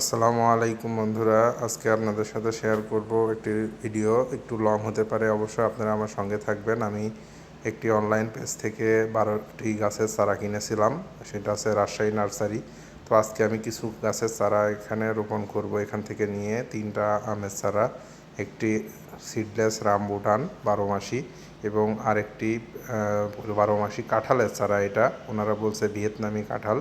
আসসালামু আলাইকুম বন্ধুরা, আজকে আপনাদের সাথে শেয়ার করব একটি ভিডিও একটু লং হতে পারে, অবশ্যই আপনারা আমার সঙ্গে থাকবেন। আমি একটি অনলাইন পেজ থেকে বারোটি গাছের চারা কিনেছিলাম, সেটা আছে রাজশাহী নার্সারি। তো আজকে আমি কিছু গাছের চারা এখানে রোপণ করব, এখান থেকে নিয়ে তিনটা আমের চারা, একটি সিডলেস রামবুটান বারো মাসি এবং আরেকটি বারো মাসি কাঁঠালের চারা এটা, ওনারা বলছে ভিয়েতনামি কাঁঠাল।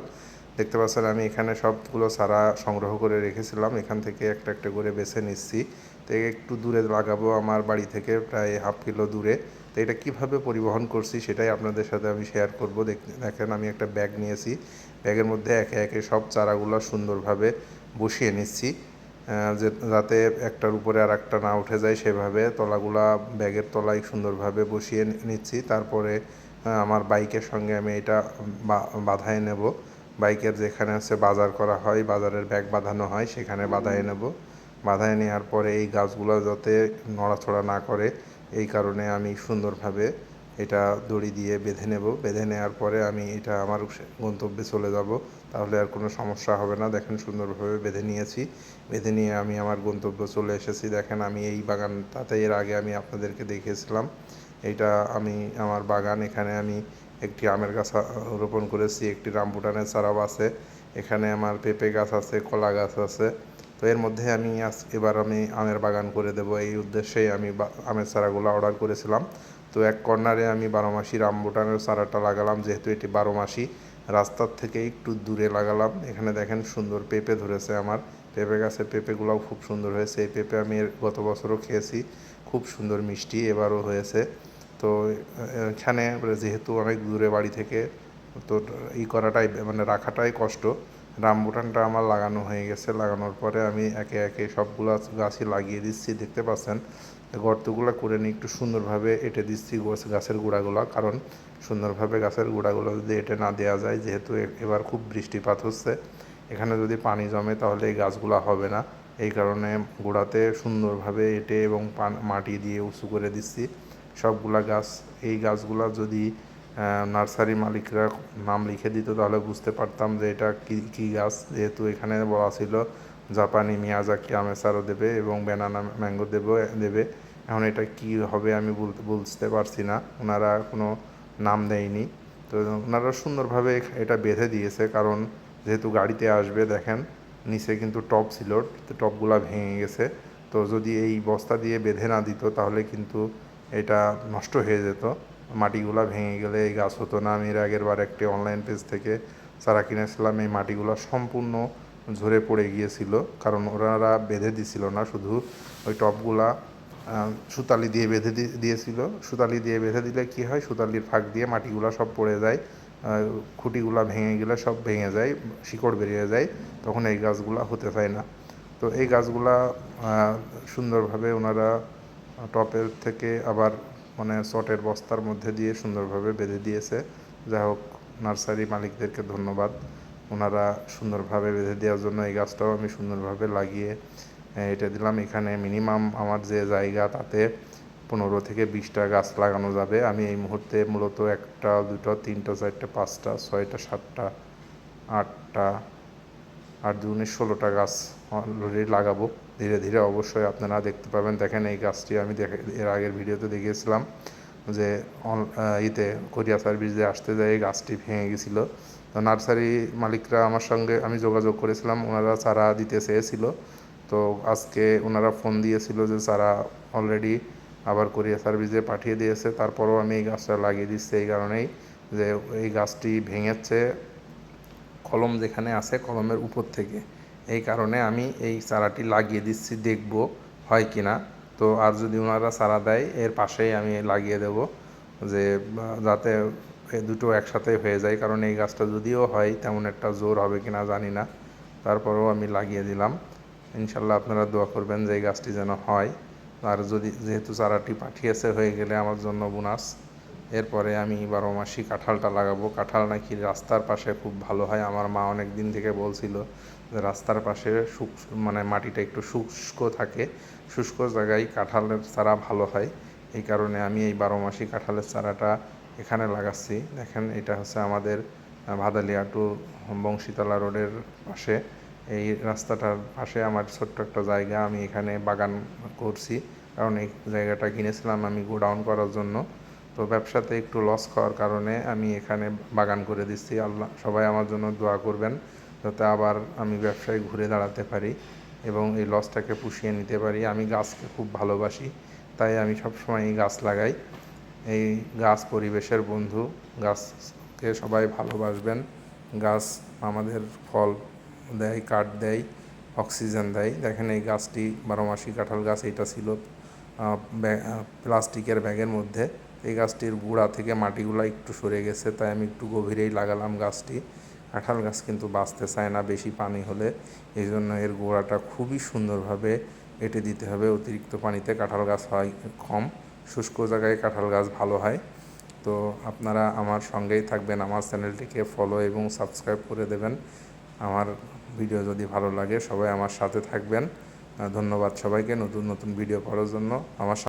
দেখতে পাচ্ছেন, আমি এখানে সবগুলো চারা সংগ্রহ করে রেখেছিলাম। এখান থেকে একটা একটা করে বেছে নিচ্ছি। তো একটু দূরে লাগাবো আমার বাড়ি থেকে, প্রায় হাফ কিলো দূরে। তো এটা কীভাবে পরিবহন করছি সেটাই আপনাদের সাথে আমি শেয়ার করব। দেখেন, আমি একটা ব্যাগ নিয়েছি। ব্যাগের মধ্যে একে একে সব চারাগুলো সুন্দরভাবে বসিয়ে নিচ্ছি। যে, যাতে একটার উপরে আর একটা না উঠে যায় সেভাবে তলাগুলা ব্যাগের তলায় সুন্দরভাবে বসিয়ে নিচ্ছি। তারপরে আমার বাইকের সঙ্গে আমি এটা বাধায় নেব। বাইকের যেখানে হচ্ছে বাজার করা হয় বাজারের ব্যাগ বাঁধানো হয় সেখানে বাধায় নেব। বাধায় নেওয়ার পরে এই গাছগুলো যাতে নড়াচড়া না করে এই কারণে আমি সুন্দরভাবে এটা দড়ি দিয়ে বেঁধে নেব। বেঁধে নেওয়ার পরে আমি এটা আমার গন্তব্যে চলে যাব। তাহলে আর কোনো সমস্যা হবে না। দেখেন সুন্দরভাবে বেঁধে নিয়েছি। বেঁধে নিয়ে আমি আমার গন্তব্য চলে এসেছি। দেখেন আমি এই বাগানটাতে এর আগে আমি আপনাদেরকে দেখিয়েছিলাম। এটা আমি আমার বাগান। এখানে আমি একটি আমের গাছ রোপণ করেছি, একটি রামবুটানের চারাও আছে, এখানে আমার পেঁপে গাছ আছে, কলা গাছ আছে। তো এর মধ্যে আমি আজ, এবার আমি আমের বাগান করে দেব। এই উদ্দেশ্যেই আমি আমের চারাগুলো অর্ডার করেছিলাম। তো এক কর্নারে আমি বারো মাসি রামবুটানের চারাটা লাগালাম, যেহেতু এটি বারো মাসি, রাস্তার থেকে একটু দূরে লাগালাম। এখানে দেখেন সুন্দর পেঁপে ধরেছে আমার। পেঁপে গাছের পেঁপেগুলোও খুব সুন্দর হয়েছে। এই পেঁপে আমি গত বছরও খেয়েছি। খুব সুন্দর মিষ্টি এবারও হয়েছে। তো এখানে যেহেতু অনেক দূরে বাড়ি থেকে, তো ই করাটাই মানে রাখাটাই কষ্ট। রামবুটানটা আমার লাগানো হয়ে গেছে, লাগানোর পরে আমি একে একে সবগুলো গাছই লাগিয়ে দিচ্ছি, দেখতে পাচ্ছেন। গর্তগুলো করে নিয়ে একটু সুন্দরভাবে এঁটে দিচ্ছি গাছের গুঁড়াগুলো, কারণ সুন্দরভাবে গাছের গুঁড়াগুলো যদি এঁটে না দেওয়া যায়, যেহেতু এবার খুব বৃষ্টিপাত হচ্ছে, এখানে যদি পানি জমে তাহলে এই গাছগুলো হবে না। এই কারণে গোড়াতে সুন্দরভাবে এঁটে এবং মাটি দিয়ে উঁচু করে দিচ্ছি। সবগুলা গাছ, এই গাছগুলা যদি নার্সারি মালিকরা নাম লিখে দিত, তাহলে বুঝতে পারতাম যে এটা কী কী গাছ। যেহেতু এখানে বলা ছিল, জাপানি মিয়াজাকি আমেসারও দেবে এবং ব্যানানা ম্যাঙ্গো দেবে দেবে। এখন এটা কি হবে আমি বুঝতে পারছি না। ওনারা কোনো নাম দেয়নি। তো ওনারা সুন্দরভাবে এটা বেঁধে দিয়েছে, কারণ যেহেতু গাড়িতে আসবে, দেখেন, নিচে কিন্তু টপ ছিল, টপগুলা ভেঙে গেছে। তো যদি এই বস্তা দিয়ে বেঁধে না দিত, তাহলে কিন্তু এটা নষ্ট হয়ে যেত। মাটিগুলো ভেঙে গেলে এই গাছ হতো না। আমি এর আগের বার একটি অনলাইন পেজ থেকে চারা কিনেছিলাম। এই মাটিগুলো সম্পূর্ণ ঝরে পড়ে গিয়েছিল। কারণ ওনারা বেঁধে দিছিল না। শুধু ওই টপগুলা সুতালি দিয়ে বেঁধে দিয়েছিল। সুতালি দিয়ে বেঁধে দিলে কি হয়? সুতালির ফাঁক দিয়ে মাটিগুলো সব পড়ে যায়। খুঁটিগুলা ভেঙে গেলে সব ভেঙে যায়, শিকড় বেরিয়ে যায়। তখন এই গাছগুলো হতে চায় না। তো এই গাছগুলা সুন্দরভাবে ওনারা টপের থেকে আবার মানে চটের বস্তার মধ্যে দিয়ে সুন্দরভাবে বেঁধে দিয়েছে। যাই হোক, নার্সারি মালিকদেরকে ধন্যবাদ। ওনারা সুন্দরভাবে বেঁধে দেওয়ার জন্য এই গাছটাও আমি সুন্দরভাবে লাগিয়ে এটা দিলাম। এখানে মিনিমাম আমার যে জায়গা, তাতে পনেরো থেকে বিশটা গাছ লাগানো যাবে। আমি এই মুহূর্তে মূলত একটা, দুটো, তিনটা, চারটা, পাঁচটা, ছয়টা, সাতটা, আটটা, আট দুগুণে ষোলোটা গাছ অলরেডি লাগাবো। ধীরে ধীরে অবশ্যই আপনারা দেখতে পাবেন। দেখেন এই গাছটি আমি দেখে, এর আগের ভিডিওতে দেখিয়েছিলাম যে ইতে কোরিয়া সার্ভিস দিয়ে আসতে যায়, এই গাছটি ভেঙে গেছিল। তো নার্সারি মালিকরা আমার সঙ্গে আমি যোগাযোগ করেছিলাম, ওনারা চারা দিতে চেয়েছিল। তো আজকে ওনারা ফোন দিয়েছিল যে চারা অলরেডি আবার কোরিয়া সার্ভিসে পাঠিয়ে দিয়েছে। তারপরও আমি এই গাছটা লাগিয়ে দিচ্ছি এই কারণেই যে এই গাছটি ভেঙেছে, কলম যেখানে আছে, কলমের উপর থেকে। এই কারণে আমি এই চারাটি লাগিয়ে দিচ্ছি, দেখব হয় কি না তো আর যদি ওনারা চারা দেয়, এর পাশেই আমি লাগিয়ে দেব যে, যাতে দুটো একসাথে হয়ে যায়। কারণ এই গাছটা যদিও হয়, তেমন একটা জোর হবে কি না জানি না। তারপরেও আমি লাগিয়ে দিলাম। ইনশাল্লাহ আপনারা দোয়া করবেন যে, এই গাছটি যেন হয়। আর যদি, যেহেতু চারাটি পাঠিয়েছে হয়ে গেলে আমার জন্য বোনাস, এরপরে আমি বারো মাসি কাঁঠালটা লাগাবো। কাঁঠাল নাকি রাস্তার পাশে খুব ভালো হয়, আমার মা অনেক দিন থেকে বলছিল রাস্তার পাশে শুক মানে মাটিটা একটু শুষ্ক থাকে। শুষ্ক জায়গায় কাঁঠালের চারা ভালো হয়। এই কারণে আমি এই বারো মাসি কাঁঠালের চারাটা এখানে লাগাচ্ছি। দেখেন, এটা হচ্ছে আমাদের ভাদালিয়া টু বংশীতলা রোডের পাশে। এই রাস্তাটার পাশে আমার ছোট্ট একটা জায়গা আমি এখানে বাগান করছি। কারণ এই জায়গাটা কিনেছিলাম আমি গোডাউন করার জন্য। তো ব্যবসাতে একটু লস খাওয়ার কারণে আমি এখানে বাগান করে দিচ্ছি। আল্লাহ, সবাই আমার জন্য দোয়া করবেন। যাতে আবার আমি ব্যবসায় ঘুরে দাঁড়াতে পারি এবং এই লসটাকে পুষিয়ে নিতে পারি। আমি গাছকে খুব ভালোবাসি, তাই আমি সবসময় এই গাছ লাগাই। এই গাছ পরিবেশের বন্ধু, গাছকে সবাই ভালোবাসবেন। গাছ আমাদের ফল দেয়, কাঠ দেয়, অক্সিজেন দেয়। দেখেন এই গাছটি বারো মাসি কাঁঠাল গাছ, এটা ছিল প্লাস্টিকের ব্যাগের মধ্যে। এই গাছটির গুঁড়া থেকে মাটিগুলো একটু সরে গেছে, তাই আমি একটু গভীরেই লাগালাম গাছটি। কাঁঠাল গাছ কিন্তু বাঁচতে চায় না বেশি পানি হলে। এই জন্য এর গোড়াটা খুবই সুন্দরভাবে এটে দিতে হবে। অতিরিক্ত পানিতে কাঁঠাল গাছ হয় কম। শুষ্ক জায়গায় কাঁঠাল গাছ ভালো হয়। তো আপনারা আমার সঙ্গেই থাকবেন, আমার চ্যানেলটিকে ফলো এবং সাবস্ক্রাইব করে দেবেন। আমার ভিডিও যদি ভালো লাগে সবাই আমার সাথে থাকবেন। ধন্যবাদ সবাইকে নতুন নতুন ভিডিও করার জন্য। আমার